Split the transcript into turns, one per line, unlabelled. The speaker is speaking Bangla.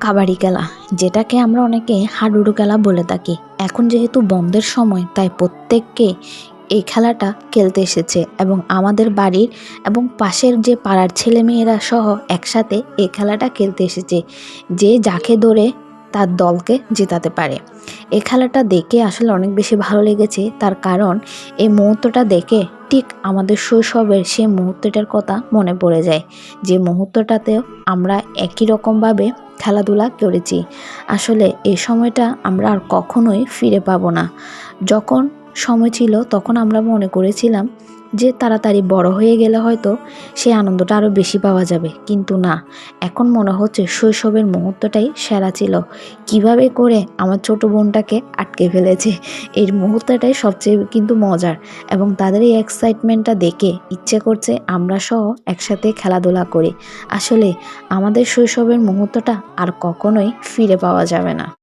কাবাডি খেলা, যেটাকে আমরা অনেকে হাডুডু খেলা বলে থাকি। এখন যেহেতু বন্ধের সময়, তাই প্রত্যেককে এই খেলাটা খেলতে এসেছে এবং আমাদের বাড়ির এবং পাশের যে পাড়ার ছেলেমেয়েরা সহ একসাথে এই খেলাটা খেলতে এসেছে, যে যাকে ধরে তার দলকে জেতাতে পারে। এই খেলাটা দেখে আসলে অনেক বেশি ভালো লেগেছে, তার কারণ এই মুহূর্তটা দেখে ঠিক আমাদের শৈশবের সেই মুহূর্তটার কথা মনে পড়ে যায়। যে মুহূর্তটাতেও আমরা একই রকমভাবে খেলাধুলা করেছি। আসলে এ সময়টা আমরা আর কখনোই ফিরে পাবো না। যখন সময় ছিল, তখন আমরা মনে করেছিলাম যে তাড়াতাড়ি বড় হয়ে গেলে হয়তো সেই আনন্দটা আরও বেশি পাওয়া যাবে। কিন্তু না, এখন মনে হচ্ছে শৈশবের মুহূর্তটাই সেরা ছিল। কীভাবে করে আমার ছোট বোনটাকে আটকে ফেলেছে এই মুহূর্তটাই সবচেয়ে কিন্তু মজার এবং তাদের এই এক্সাইটমেন্টটা দেখে ইচ্ছে করছে আমরা সহ একসাথে খেলাধুলা করি। আসলে আমাদের শৈশবের মুহূর্তটা আর কখনোই ফিরে পাওয়া যাবে না।